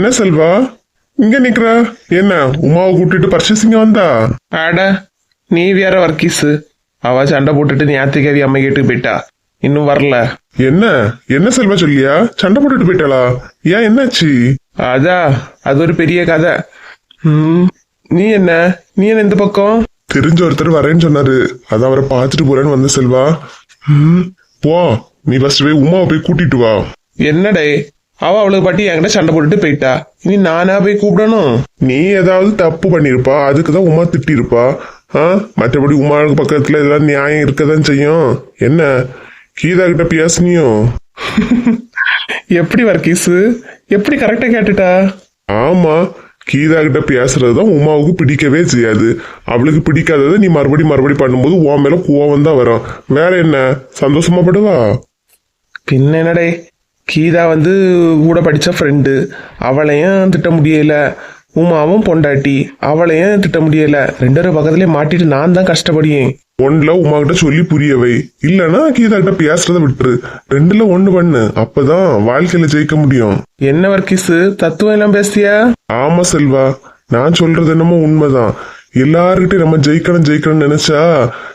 என்ன செல்வா? இங்க நிக்கிற? என்ன உமாவை கூட்டிட்டு பர்ச்சேசிங்க வந்தா? அட நீ வேற வர்க்கீஸு அவ சண்டை போட்டுட்டு ஞாத்திகவி அம்மை கேட்டு போயிட்டா. இன்னும் வரல. என்ன? என்ன செல்வா சொல்லியா? சண்டை போட்டுட்டு போயிட்டாளா? ஏன் என்னாச்சு? அதா அது ஒரு பெரிய கதை. ம், நீ என்ன? நீ என்ன இந்த பக்கம்? தெரிஞ்ச ஒருத்தர் வரேன்னு சொன்னாரு. அதான் அவரை பார்த்துட்டு போறேன்னு வந்த செல்வா. ம், போ. நீ ஃபர்ஸ்ட் போய் உமாவை போய் கூட்டிட்டு வா. என்னடே? அவ அவளுக்கு பாட்டி என்கிட்ட சண்டை போட்டுட்டு போயிட்டா. இனி நானா போய் கூப்பிடணும்? நீ ஏதாவது தப்பு பண்ணிருப்பா. அதுக்கு தான் உமா திட்டிருப்பா. ஆ? மற்றபடி உமாவுக்கு பக்கத்துல ஏதாவது நியாயம் இருக்கதான் செய்யும். என்ன? கீதா கிட்ட பேசுனியோ? எப்படி வர்க்கீஸு எப்படி கரெக்டா கேட்டுட்டா? ஆமா. கீதா கிட்ட பேசுறது தான் உமாவுக்கு பிடிக்கவே செய்யாது. அவளுக்கு பிடிக்காததை நீ மறுபடி மறுபடி பண்ணும்போது உன் மேல கோவம் தான் வரும். வேற என்ன? சந்தோஷமா படுவா? பின்ன என்னடே? கீதா வந்து கூட படிச்ச ஃப்ரெண்டு அவளையும் திட்ட முடியல. உமாவும் பொண்டாட்டி அவளையும் திட்ட முடியல. ரெண்டு பேரும் பக்கத்துலயே மாட்டிட்டு நான் தான் கஷ்டப்படியேன் ஒன்னுல உமா கிட்ட சொல்லி புரியவை. இல்லனா கீதா கிட்ட பேசுறத விட்டுரு. ரெண்டுல ஒண்ணு பண்ணு. அப்பதான் வாழ்க்கையில ஜெயிக்க முடியும். என்ன வர்க்கீஸு? தத்துவம் எல்லாம் பேசியா ஆமா செல்வா. நான் சொல்றது என்னமோ உண்மைதான். எல்லாருக்கிட்டையும் நம்ம ஜெயிக்கணும் ஜெயிக்கணும்னு நினைச்சா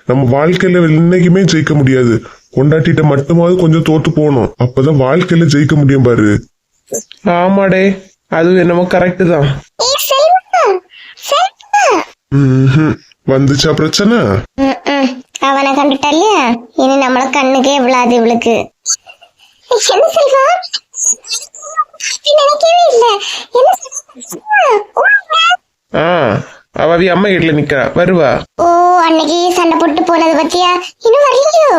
நம்ம வாழ்க்கையில என்னைக்குமே ஜெயிக்க முடியாது. கொண்டாட்டிட்ட மட்டுமாவது கொஞ்சம் தோத்து போகணும். அப்பதான் வாழ்க்கையில ஜெயிக்க முடியும் பாரு. ஆமாடே. அது என்னமோ கரெக்டு தான். வந்துச்சா பிரச்சனை. அவனை கண்டுட்டா இல்லையா இனி நம்மள கண்ணுக்கே விழாது இவளுக்கு. என்ன செல்வா? அப்படி நினைக்கவே இல்ல. என்ன செல்வா? ஓடுங்க. ஆ அவ அவ அம்மா வீட்டுல நிக்கிறா. வருவா. ஓ அன்னைக்கு சண்டை போட்டு போனது பத்தியா? இன்னும் வரலையோ?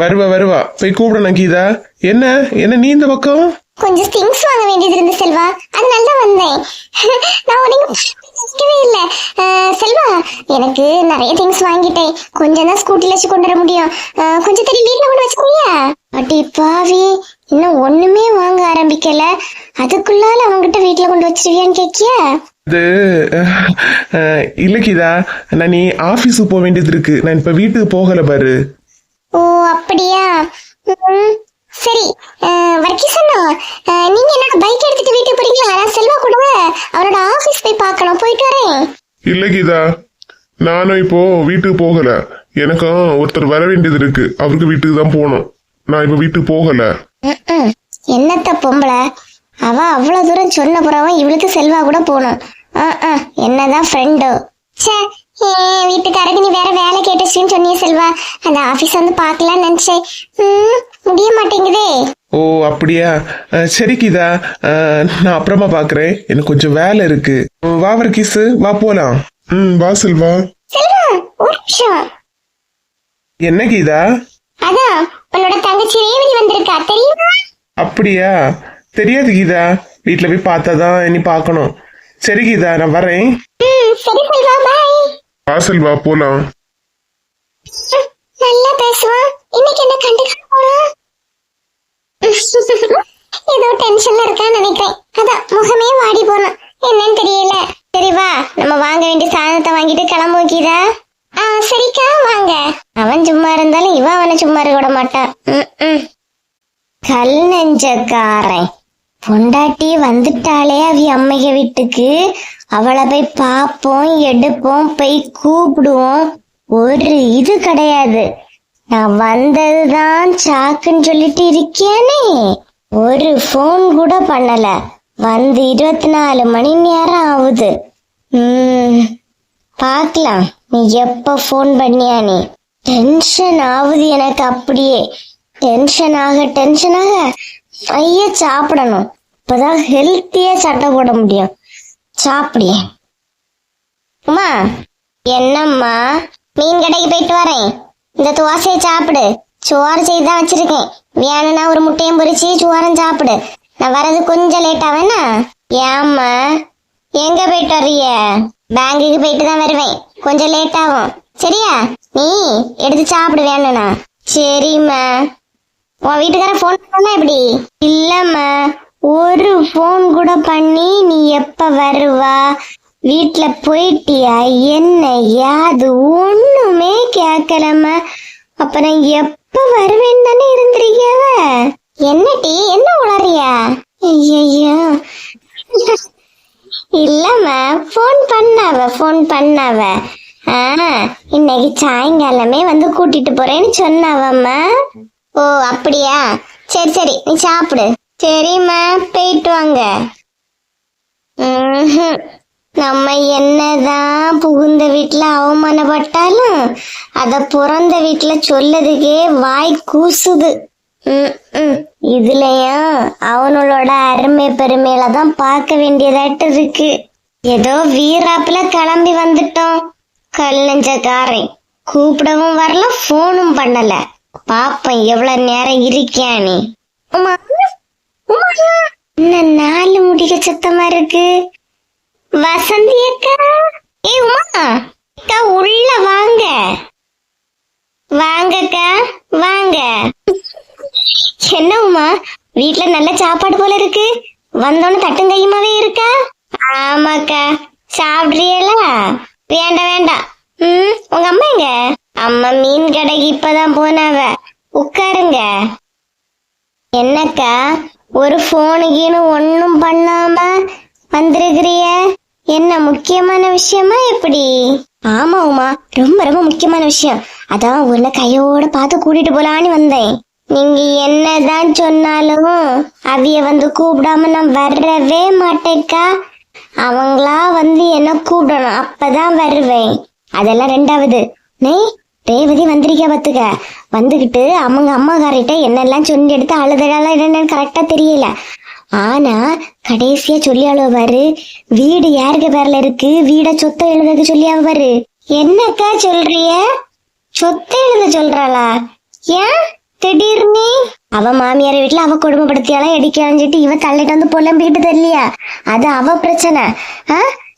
வருவா வருவா. போய் கூப்பிடணும் கீதா. என்ன? என்ன நீ இந்த பக்கம்? கொஞ்சம் திங்ஸ் வாங்க வேண்டியது இருந்து செல்வா. அதனால தான் வந்தேன். நான் உனக்கு நினைக்கவே இல்ல. செல்வா எனக்கு நிறைய திங்ஸ் வாங்கிட்டேன். கொஞ்சம் தான் ஸ்கூட்டில வச்சு கொண்டு வர முடியும். கொஞ்சம் தள்ளி வீட்டுல கொண்டு வச்சுக்கோங்க அடி பாவி இன்னும் ஒண்ணுமே வாங்க ஆரம்பிக்கல. அதுக்குள்ளால அவங்ககிட்ட வீட்டுல கொண்டு வச்சிருவியான்னு கேக்கியா இது இல்ல கீதா. நான் நீ ஆபீஸுக்கு போக வேண்டியது இருக்கு. நான் இப்ப வீட்டுக்கு போகல பாரு. ஓ அப்படியா? சரி. வர்க்கீஸ் அண்ணா நீங்க என்ன பைக் எடுத்துட்டு வீட்டுக்கு போறீங்களா? நான் செல்வா கூட அவனோட ஆபீஸ் போய் பார்க்கணும். போயிட்டு வரேன். இல்ல கீதா. நானும் இப்போ வீட்டுக்கு போகல. எனக்கும் ஒருத்தர் வர வேண்டியது இருக்கு. அவருக்கு வீட்டுக்கு தான் போகணும். நான் இப்ப வீட்டுக்கு போகல. என்னத்த பொம்பளை? அவ அவ்வளவு தூரம் சொன்ன பிறவும் இவளுக்கு செல்வா கூட போகணும். என்னதான் ஃப்ரெண்டோ என் வீட்டுக்காரருக்கு நீ வேற கேட்டுச்சுன்னு சொன்னியே செல்வா. அந்த ஆபீஸ் வந்து பார்க்கலாம்னு நினைச்சேன். ம், முடிய மாட்டேங்குதே. ஓ அப்படியா? அஹ், சரி கீதா. அஹ், நான் அப்புறமா பாக்குறேன் எனக்கு கொஞ்சம் வேலை இருக்கு. வா வர்க்கீஸு வா போலாம். ம் வா செல்வா. செல்வா ஒரு நிமிஷம். என்ன கீதா? அதான் உன்னோட தங்கச்சி ரேவதி வந்திருக்கா தெரியுமா? அப்படியா? தெரியாது கீதா. வீட்டுல போய் பார்த்தாதான் இனி பார்க்கணும். சரி கீதா நான் வரேன். ம், சரி செல்வா பாய் வா செல்வா போலாம். நல்லா பேசுவான் இன்னைக்கு என்ன கண்டுக்க போறான் ஏதோ டென்ஷன்ல இருக்கான்னு நினைக்கிறேன். அதான் முகமே வாடி போனான் என்னன்னு தெரியல. சரி வா நம்ம வாங்க வேண்டிய சாதனத்தை வாங்கிட்டு கிளம்பு வைக்கிதா ஆ சரிக்கா வாங்க. அவன் சும்மா இருந்தாலும் இவன் அவனை சும்மா இருக்க விட மாட்டான் கல் நெஞ்சக்காரன். பொண்டாட்டி வந்துட்டாளே அவி அம்மைய வீட்டுக்கு. அவளை போய் பார்ப்போம் எடுப்போம் போய் கூப்பிடுவோம். ஒரு இது கிடையாது. நான் வந்ததுதான் சாக்குன்னு சொல்லிட்டு இருக்கேனே ஒரு ஃபோன் கூட பண்ணல. வந்து இருபத்தி நாலு மணி நேரம் ஆகுது. உம் பார்க்கலாம். நீ எப்ப ஃபோன் பண்ணியா நீ டென்ஷன் ஆகுது எனக்கு அப்படியே. டென்ஷன் ஆக டென்ஷன் ஆக நிறைய சாப்பிடணும். இப்பதான் ஹெல்த்தியா சட்டை போட முடியும். சாப்பிடியே அம்மா என்னம்மா? மீன் கடைக்கு போயிட்டு வரேன். இந்த தோசையை சாப்பிடு. சோறு செய்து தான் வச்சிருக்கேன். வேணும்னா ஒரு முட்டையும் பொரிச்சு சோறும் சாப்பிடு. நான் வரது கொஞ்சம் லேட் ஆவேனா ஏம்மா? எங்க போயிட்டு வர்றிய பேங்குக்கு போயிட்டு தான் வருவேன். கொஞ்சம் லேட் ஆகும். சரியா? நீ எடுத்து சாப்பிடு வேணும்னா சரிம்மா. உன் வீட்டுக்காரன் ஃபோன் பண்ணா எப்படி? இல்லம்மா. ஒரு ஃபோன் கூட பண்ணி நீ எப்ப வருவா? வீட்டுல போயிட்டியா? என்ன? யாது ஒண்ணுமே கேட்கலம்மா அப்புறம் எப்ப வருவேன் தானே இருந்திருக்கியாவ என்ன டீ? என்ன உளறியா? ஐயோ இல்லம்மா ஃபோன் பண்ணாவ ஃபோன் பண்ணாவ. ஆ இன்னைக்கு சாயங்காலமே வந்து கூட்டிட்டு போறேன்னு சொன்னாவம்மா. ஓ அப்படியா? சரி சரி நீ சாப்பிடு. சரிம்மா போயிட்டு வாங்க. ம்ஹும். நம்ம என்னதான் புகுந்த வீட்டுல அவமானப்பட்டாலும் அதை பிறந்த வீட்டில் சொல்லதுக்கே வாய் கூசுது. இதுலயும் அவனோட அருமை பெருமையில தான் பார்க்க வேண்டியதாட்டு இருக்கு. ஏதோ வீராப்புல கிளம்பி வந்துட்டோம். கல் நெஞ்சக்காரன். கூப்பிடவும் வரல போனும் பண்ணல. பாப்பேன் எவ்வளவு நேரம் இருக்கியா நீ? உமா உமா என்ன நாலு முடிக்க சத்தமா இருக்கு? வசந்தி அக்கா. ஏ உமா. அக்கா உள்ள வாங்க. வாங்கக்கா வாங்க. என்ன உமா? வீட்டுல நல்ல சாப்பாடு போல இருக்கு. வந்தோன்னு தட்டும் கையுமாவே இருக்கா? ஆமாக்கா. சாப்பிடுறீங்களா வேண்டாம் வேண்டாம். ம் உங்க அம்மா எங்க? அம்மா மீன் கடைக்கு இப்பதான் போனாவ. உட்காருங்க. என்னக்கா ஒரு போனுக்குன்னு ஒன்னும் பண்ணாம வந்திருக்கிறிய என்ன முக்கியமான விஷயமா எப்படி? ஆமா உமா. ரொம்ப ரொம்ப முக்கியமான விஷயம். அதான் உன்னை கையோட பார்த்து கூட்டிட்டு போலான்னு வந்தேன். நீங்க என்னதான் சொன்னாலும் அவிய வந்து கூப்பிடாம நான் வரவே மாட்டேக்கா. அவங்களா வந்து என்ன கூப்பிடணும் அப்பதான் வருவேன். அதெல்லாம் ரெண்டாவது. நே ரேவதி வந்திருக்கா பாத்துக்க வந்துகிட்டு அவங்க அம்மாக்காரிட்ட என்னெல்லாம் சொல்லி எடுத்து அழுதலாம் என்னன்னு கரெக்டா தெரியல. ஆனா கடைசியா சொல்லி அழுவாரு வீடு யாருக்கு பேர்ல இருக்கு? வீட சொத்தை எழுதுக்கு சொல்லி பாரு. என்னக்கா சொல்றிய? சொத்தை எழுத சொல்றாளா? ஏன்? திடீர்னு? அவ மாமியார் வீட்டுல அவ கொடுமைப்படுத்தியாலாம் சொல்லிட்டு இவ தள்ளிட்டு வந்து புலம்பிக்கிட்டு தெரியலையா? அது அவ பிரச்சனை.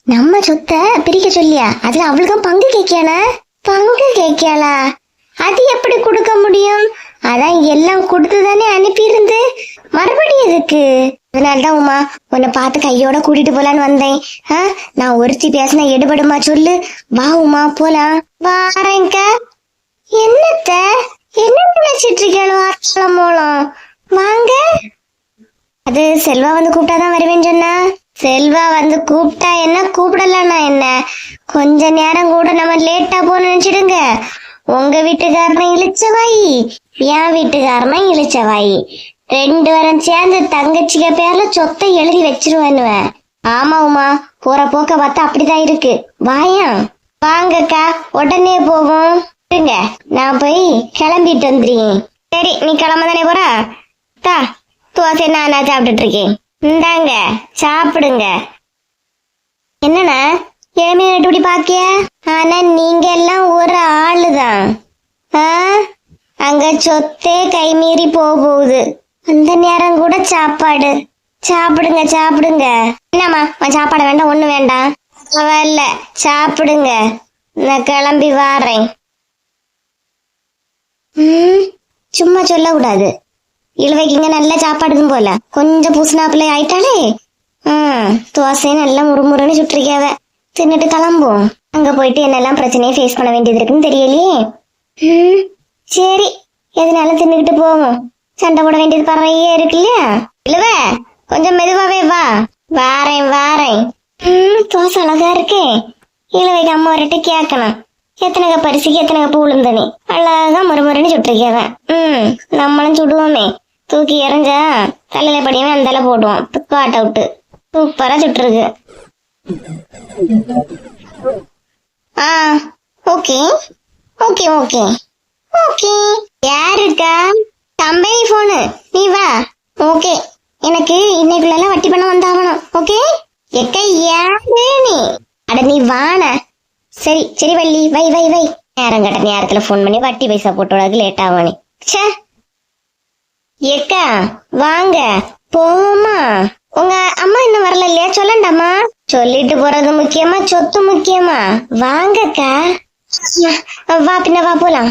நம்ம சொத்த பிரிக்க சொல்லியா? அதுல அவளுக்கும் பங்கு கேட்கியானா பங்கு கேட்கியாளா அது எப்படி கொடுக்க முடியும்? அதான் எல்லாம் கொடுத்து தானே அனுப்பியிருந்து. மறுபடியும் எதுக்கு? அதனாலதான் உமா உன்னை பார்த்து கையோட கூட்டிட்டு போலான்னு வந்தேன். ஆ, நான் ஒருத்தி பேசினா எடுபடுமா சொல்லு. வா உமா போலாம். வாரங்க என்னத்த? என்ன நினைச்சிட்டு இருக்கீங்களோ ஆச்சலம் மூலம்? வாங்க. அது செல்வா வந்து கூப்பிட்டாதான் வருவேன்னு சொன்னா. செல்வா வந்து கூப்பிட்டா என்ன? கூப்பிடலன்னா என்ன? கொஞ்ச நேரம் கூட நம்ம லேட்டா போன நினைச்சிடுங்க. உங்க வீட்டுக்காரனை இழிச்சவாயி. என் வீட்டுக்காரனை இழிச்சவாயி. ரெண்டு பேரும் சேர்ந்து தங்கச்சிக பேர்ல சொத்தை எழுதி வச்சிருவானுவேன் ஆமா உமா போற போக்க பார்த்தா அப்படிதான் இருக்கு. வாயா? வாங்கக்கா உடனே போவோம். இருங்க நான் போய் கிளம்பிட்டு வந்துடுறேன். சரி நீ கிளம்ப தானே போற? தா தோசை நானா சாப்பிட்டுட்டு இருக்கேன் இந்தாங்க சாப்பிடுங்க. என்னண்ணா இளமையை இப்படி பாக்கிய? ஆனா நீங்க எல்லாம் ஒரு ஆளுதான். ஆ? அங்க சொத்தே கை மீறி போகுது. அந்த நேரம் கூட சாப்பாடு. சாப்பிடுங்க சாப்பிடுங்க. என்னம்மா உன் சாப்பாடு வேண்டாம் ஒண்ணு வேண்டாம். பரவாயில்ல சாப்பிடுங்க. நான் கிளம்பி வாரேன். சும்மா சொல்லக்கூடாது. இழுவைக்கு இங்க நல்ல சாப்பாடுக்கும் போல. கொஞ்சம் பூசினாப்புல ஆயிட்டாலே தோசை நல்லா முறுமுறுன்னு சுட்டிருக்காவ தின்னுட்டு கிளம்பும் அங்க போயிட்டு என்னெல்லாம் பிரச்சனையை ஃபேஸ் பண்ண வேண்டியது இருக்குன்னு தெரியலையே. ம் சரி எதனால தின்னுக்கிட்டு போவோம். சண்டை போட வேண்டியது பறையே இருக்கு இல்லையா இழுவ கொஞ்சம் மெதுவாவே வா. வாரேன் வாரேன். ம் தோசை அழகா இருக்கே. இழுவைக்கு அம்மா வரட்டு கேட்கணும் எத்தனை கப் அரிசிக்கு எத்தனை கப் உளுந்தனி? அழகா மறுமறுன்னு சுட்டிருக்கவன் ம் நம்மளும் சுடுவோமே. தூக்கி எறிஞ்சா தலையில படியவே அந்தால போடுவோம். காட் அவுட்டு சூப்பரா சுட்டுருக்கு. ஆ ஓகே ஓகே ஓகே ஓகே. யாருக்கா? கம்பெனி போனு நீ வா. ஓகே. எனக்கு இன்னைக்குள்ள வட்டி பண்ண வந்தாகணும். ஓகே? எக்க யாரு நீ? அட நீ வான சரி சரி வள்ளி. வை வை வை. நேரம் கட்ட நேரத்துல ஃபோன் பண்ணி வட்டி பைசா போட்டோட லேட் ஆவானே ச்சே. ஏக்கா வாங்க. போமா உங்க அம்மா இன்னும் வரல இல்லையா? சொல்லண்டாமா சொல்லிட்டு போறது முக்கியமா சொத்து முக்கியமா? வாங்கக்கா. வா பின்ன வா போலாம்.